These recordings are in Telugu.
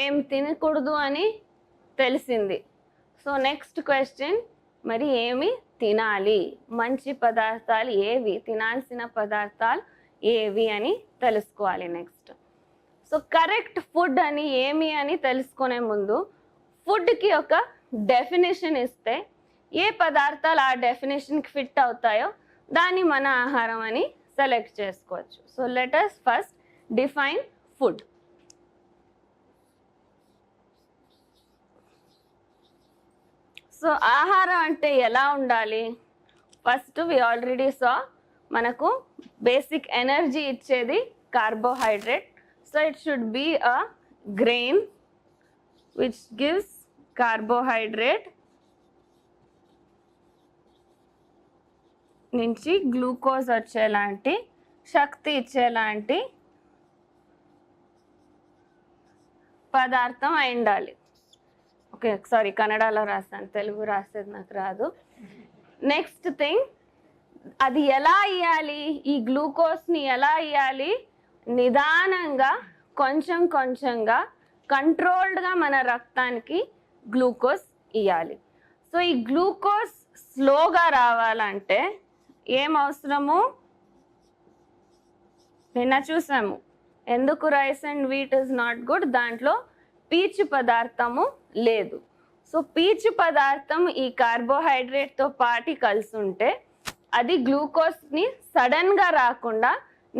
ఏం తినకూడదు అని తెలిసింది. సో నెక్స్ట్ క్వశ్చన్ మరి ఏమి తినాలి? మంచి పదార్థాలు ఏవి? తినాల్సిన పదార్థాలు ఏవి అని తెలుసుకోవాలి నెక్స్ట్ సో కరెక్ట్ ఫుడ్ అని ఏమి అని తెలుసుకునే ముందు ఫుడ్కి ఒక డెఫినేషన్ ఇస్తే ఏ పదార్థాలు ఆ డెఫినేషన్కి ఫిట్ అవుతాయో దాన్ని మన ఆహారం అని సెలెక్ట్ చేసుకోవచ్చు. So let's first define food so ఆహారం అంటే ఎలా ఉండాలి? ఫస్ట్ వి ఆల్రెడీ సా మనకు బేసిక్ ఎనర్జీ ఇచ్చేది carbohydrate so it should be a grain which gives carbohydrate నుంచి గ్లూకోజ్ వచ్చేలాంటి శక్తి ఇచ్చేలాంటి పదార్థం అయి ఉండాలి. ఓకే సారీ కన్నడలో రాస్తాను తెలుగు రాసేది నాకు రాదు. నెక్స్ట్ థింగ్ అది ఎలా ఇవ్వాలి ఈ గ్లూకోజ్ని ఎలా ఇవ్వాలి నిదానంగా కొంచెం కొంచెంగా కంట్రోల్డ్గా మన రక్తానికి గ్లూకోజ్ ఇవ్వాలి సో ఈ గ్లూకోజ్ స్లోగా రావాలంటే ఏం అవసరము? నిన్న చూసాము. ఎందుకు rice and wheat is not good? దాంట్లో పీచు పదార్థము లేదు. సో పీచు పదార్థం ఈ కార్బోహైడ్రేట్తో పాటి కలిసి ఉంటే అది గ్లూకోజ్ని సడన్గా రాకుండా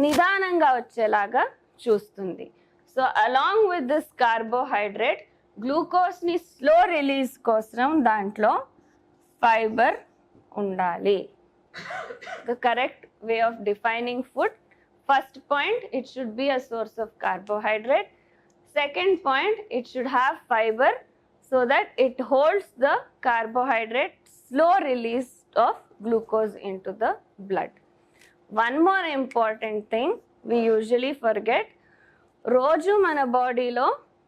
నిదానంగా వచ్చేలాగా చూస్తుంది. So along with this carbohydrate గ్లూకోజ్ని slow release కోసం దాంట్లో ఫైబర్ ఉండాలి. The correct way of defining food. First point it should be a source of carbohydrate. Second point it should have fiber so that it holds the carbohydrate slow release of glucose into the blood one more important thing we usually forget రోజు మన బాడీలో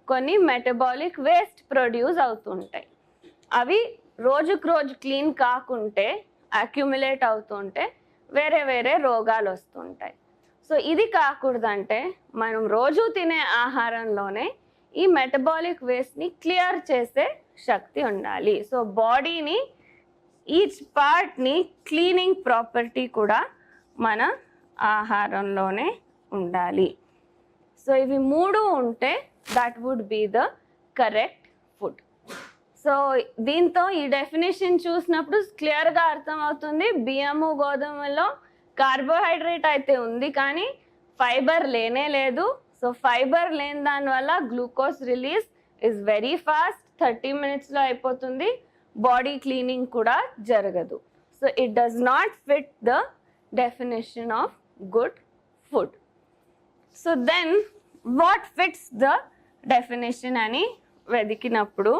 కొన్ని మెటబాలిక్ వేస్ట్ ప్రొడ్యూస్ అవుతుంటాయి అవి రోజుకు రోజు క్లీన్ కాకుంటే అక్యుములేట్ అవుతుంటే వేరే వేరే రోగాలు వస్తుంటాయి సో ఇది కాకూడదంటే మనం రోజు తినే ఆహారంలోనే ఈ మెటబాలిక్ వేస్ట్ని క్లియర్ చేసే శక్తి ఉండాలి. సో బాడీని ఈచ్ పార్ట్ని క్లీనింగ్ ప్రాపర్టీ కూడా మన ఆహారంలోనే ఉండాలి. సో ఇవి మూడు ఉంటే that would be the correct food so దీంతో ఈ డెఫినేషన్ చూసినప్పుడు క్లియర్గా అర్థమవుతుంది. బియ్యము గోధుమలో కార్బోహైడ్రేట్ అయితే ఉంది కానీ ఫైబర్ లేనే లేదు. సో ఫైబర్ లేని దానివల్ల glucose release is very fast. Thirty మినిట్స్లో అయిపోతుంది. బాడీ క్లీనింగ్ కూడా జరగదు. So it does not fit the definition of good food. So then what fits the definition అని వెతికినప్పుడు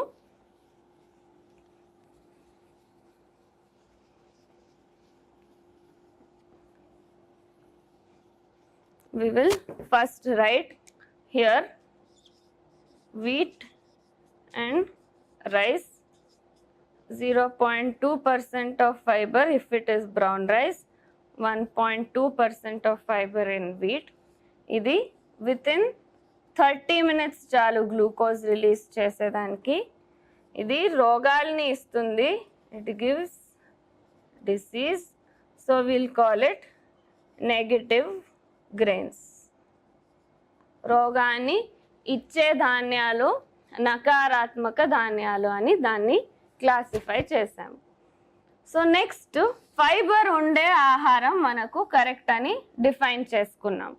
we will first write here wheat and rice 0.2% of fiber if it is brown rice 1.2% of fiber in wheat ఇది విత్ ఇన్ థర్టీ మినిట్స్ చాలు గ్లూకోజ్ రిలీజ్ చేసేదానికి ఇది రోగాల్ని ఇస్తుంది it gives disease so will call it negative grains రోగాన్ని ఇచ్చే ధాన్యాలు నకారాత్మక ధాన్యాలు అని దాన్ని క్లాసిఫై చేసాము సో నెక్స్ట్ ఫైబర్ ఉండే ఆహారం మనకు కరెక్ట్ అని డిఫైన్ చేసుకున్నాం.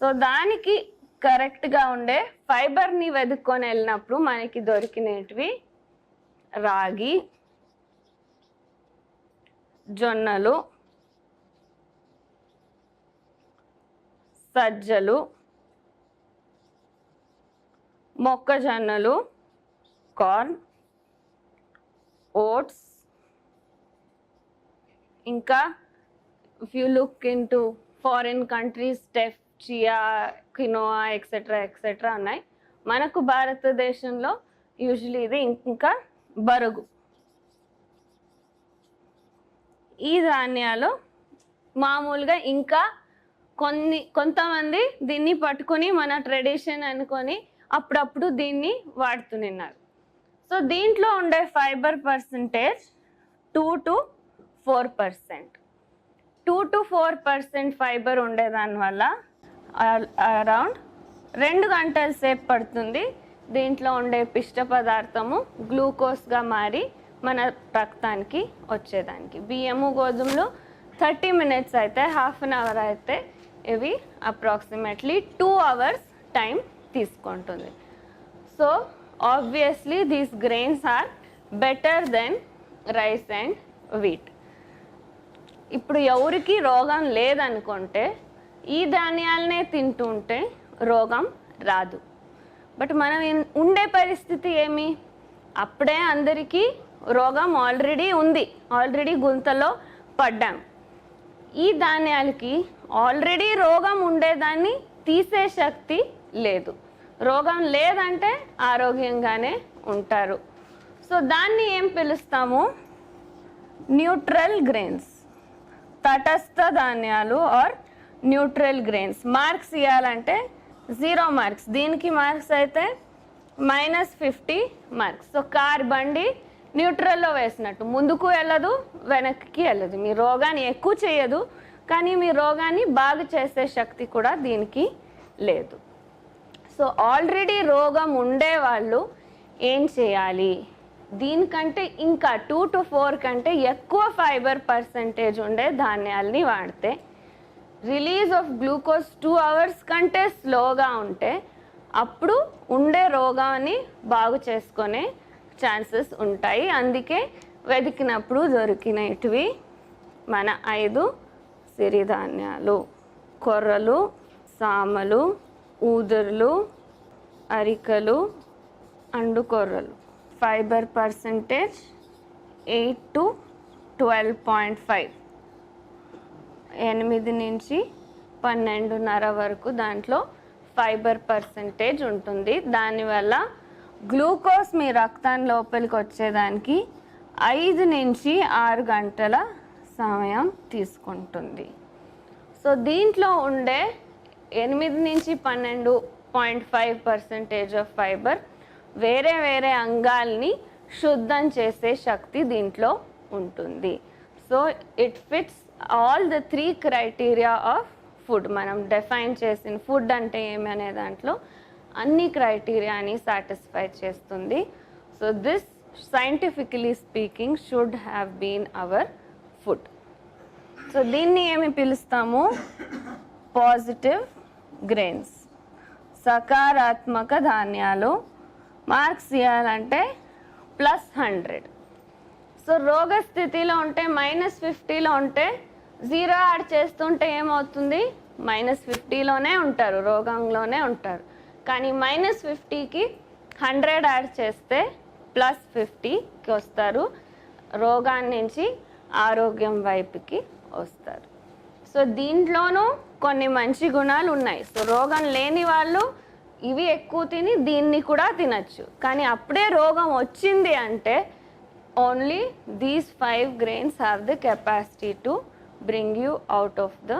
సో దానికి కరెక్ట్గా ఉండే ఫైబర్ని వెతుక్కొని వెళ్ళినప్పుడు మనకి దొరికినవి రాగి జొన్నలు సజ్జలు మొక్కజొన్నలు కార్న్ ఓట్స్ ఇంకా if you look into foreign countries teff chia quinoa etcetera etcetera ఉన్నాయి. మనకు భారతదేశంలో యూజువలీ ఇది ఇంకా బరుగు ఈ ధాన్యాలు మామూలుగా ఇంకా కొన్ని కొంతమంది దీన్ని పట్టుకొని మన ట్రెడిషన్ అనుకొని అప్పుడప్పుడు దీన్ని వాడుతున్నారు సో దీంట్లో ఉండే fibre percentage two to four percent. Two to four percent fibre ఉండేదాని వల్ల అరౌండ్ రెండు గంటల సేపు పడుతుంది. దీంట్లో ఉండే పిష్ట పదార్థము గ్లూకోజ్గా మారి మన రక్తానికి వచ్చేదానికి. బియ్యము గోధుమలు థర్టీ మినిట్స్ అయితే హాఫ్ అన్ అవర్ అయితే ఇవి అప్రాక్సిమేట్లీ టూ అవర్స్ టైం తీసుకుంటుంది. So obviously these grains are better than rice and wheat ఇప్పుడు ఎవరికి రోగం లేదనుకుంటే ఈ ధాన్యాలనే తింటుంటే రోగం రాదు. బట్ మనం ఉండే పరిస్థితి ఏమి? అప్పుడే అందరికీ రోగం ఆల్రెడీ ఉంది. ఆల్రెడీ గుంతలో పడ్డాం. ఈ ధాన్యాలకి ఆల్రెడీ రోగం ఉండేదాన్ని తీసే శక్తి లేదు. రోగం లేదంటే ఆరోగ్యంగానే ఉంటారు. సో దాన్ని ఏం పిలుస్తాము? Neutral grains. తటస్థ ధాన్యాలు ఆర్ న్యూట్రల్ గ్రెయిన్స్. మార్క్స్ ఇవ్వాలంటే జీరో మార్క్స్. దీనికి మార్క్స్ అయితే minus fifty marks. So car బండి న్యూట్రల్లో వేసినట్టు. ముందుకు వెళ్ళదు వెనక్కి వెళ్ళదు. మీ రోగాన్ని ఎక్కువ చేయదు కానీ మీ రోగాన్ని బాగు చేసే శక్తి కూడా దీనికి లేదు. సో ఆల్రెడీ రోగం ఉండే వాళ్ళు ఏం చేయాలి? దీనికంటే ఇంకా టూ టు ఫోర్ కంటే ఎక్కువ ఫైబర్ పర్సంటేజ్ ఉండే ధాన్యాల్ని వాడితే release of glucose two hours కంటే స్లోగా ఉంటే అప్పుడు ఉండే రోగాన్ని బాగు చేసుకునే ఛాన్సెస్ ఉంటాయి. అందుకే వెతికినప్పుడు దొరికినటివి మన ఐదు సిరిధాన్యాలు కొర్రలు సామలు ఊదర్లు అరికలు అండుకొర్రలు. Fibre percentage eight to twelve point five ఎనిమిది నుంచి పన్నెండున్నర వరకు దాంట్లో ఫైబర్ పర్సంటేజ్ ఉంటుంది. దానివల్ల గ్లూకోజ్ మీ రక్తం లోపలికి వచ్చేదానికి ఐదు నుంచి ఆరు గంటల సమయం తీసుకుంటుంది. సో దీంట్లో ఉండే ఎనిమిది నుంచి పన్నెండు point five percentage of fibre వేరే వేరే అంగాల్ని శుద్ధం చేసే శక్తి దీంట్లో ఉంటుంది. So it fits all the three criteria of food మనం డిఫైన్ చేసిన ఫుడ్ అంటే ఏమి అనే దాంట్లో అన్ని క్రైటీరియాని సాటిస్ఫై చేస్తుంది. So this scientifically speaking should have been our food. So దీన్ని ఏమి పిలుస్తాము? Positive grains. సకారాత్మక ధాన్యాలు. మార్క్స్ ఇవ్వాలంటే ప్లస్ హండ్రెడ్. సో రోగ స్థితిలో ఉంటే మైనస్ ఫిఫ్టీలో ఉంటే జీరో యాడ్ చేస్తుంటే ఏమవుతుంది? మైనస్ ఫిఫ్టీలోనే ఉంటారు రోగంలోనే ఉంటారు. కానీ మైనస్ ఫిఫ్టీకి హండ్రెడ్ యాడ్ చేస్తే ప్లస్ ఫిఫ్టీకి వస్తారు. రోగాన్నించి ఆరోగ్యం వైపుకి వస్తారు. సో దీంట్లోనూ కొన్ని మంచి గుణాలు ఉన్నాయి. సో రోగం లేని వాళ్ళు ఇవి ఎక్కువ తిని దీన్ని కూడా తినచ్చు. కానీ అప్పుడే రోగం వచ్చింది అంటే only these five grains have the capacity to bring you out of the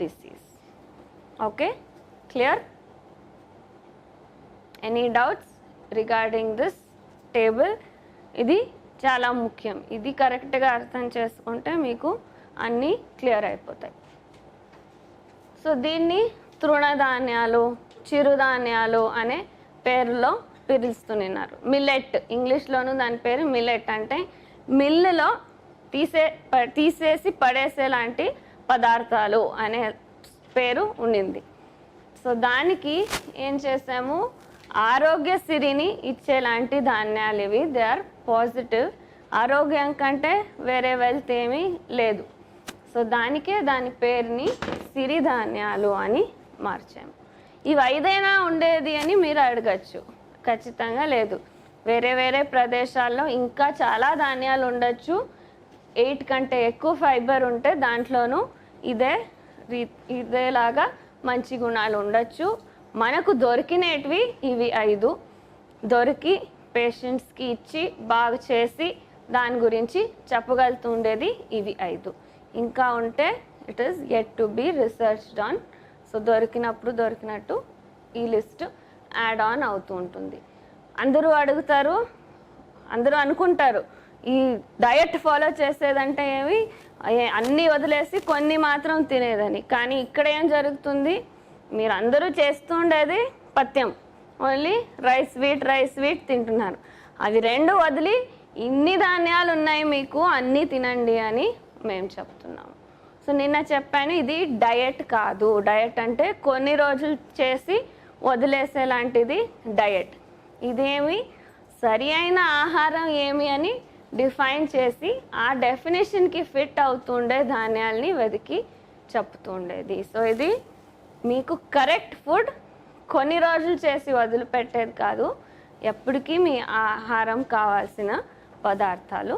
disease okay clear any doubts regarding this table ఇది చాలా ముఖ్యం. ఇది కరెక్ట్గా అర్థం చేసుకుంటే మీకు అన్నీ క్లియర్ అయిపోతాయి. సో దీన్ని తృణధాన్యాలు చిరుధాన్యాలు అనే పేరులో పిలుస్తున్నారు మిల్లెట్ ఇంగ్లీష్లోను దాని పేరు మిల్లెట్ అంటే మిల్లులో తీసే ప- తీసేసి పడేసే లాంటి పదార్థాలు అనే పేరు ఉండింది. సో దానికి ఏం చేసాము? ఆరోగ్య సిరిని ఇచ్చేలాంటి ధాన్యాలు ఇవి. దే ఆర్ పాజిటివ్ ఆరోగ్యం కంటే వేరే వెల్త్ ఏమీ లేదు. సో దానికే దాని పేరుని సిరిధాన్యాలు అని మార్చాము. ఇవి ఐదైనా ఉండేది అని మీరు అడగచ్చు. ఖచ్చితంగా లేదు. వేరే వేరే ప్రదేశాల్లో ఇంకా చాలా ధాన్యాలు ఉండొచ్చు. ఎయిట్ కంటే ఎక్కువ ఫైబర్ ఉంటే దాంట్లోనూ ఇదే రీ ఇదేలాగా మంచి గుణాలు ఉండొచ్చు. మనకు దొరికినవి ఇవి ఐదు. దొరికి పేషెంట్స్కి ఇచ్చి బాగు చేసి దాని గురించి చెప్పగలుగుతుండేది ఇవి ఐదు. ఇంకా ఉంటే it is yet to be researched on so దొరికినప్పుడు దొరికినట్టు ఈ లిస్ట్ యాడ్ ఆన్ అవుతూ ఉంటుంది. అందరూ అడుగుతారు అందరూ అనుకుంటారు ఈ డయట్ ఫాలో చేసేదంటే ఏమి? అన్నీ వదిలేసి కొన్ని మాత్రం తినేదని. కానీ ఇక్కడ ఏం జరుగుతుంది? మీరు అందరూ చేస్తుండేది పథ్యం only rice sweet rice sweet తింటున్నారు. అవి రెండు వదిలి ఇన్ని ధాన్యాలు ఉన్నాయి మీకు అన్నీ తినండి అని మేము చెప్తున్నాము. సో నిన్న చెప్పాను ఇది డయట్ కాదు. డయట్ అంటే కొన్ని రోజులు చేసి వదిలేసేలాంటిది డయట్. ఇదేమి సరి అయిన ఆహారం ఏమి అని డిఫైన్ చేసి ఆ డెఫినేషన్కి ఫిట్ అవుతుండే ధాన్యాల్ని వెతికి చెప్తుండేది. సో ఇది మీకు కరెక్ట్ ఫుడ్ కొన్ని రోజులు చేసి వదిలిపెట్టేది కాదు. ఎప్పటికీ మీ ఆహారం కావాల్సిన పదార్థాలు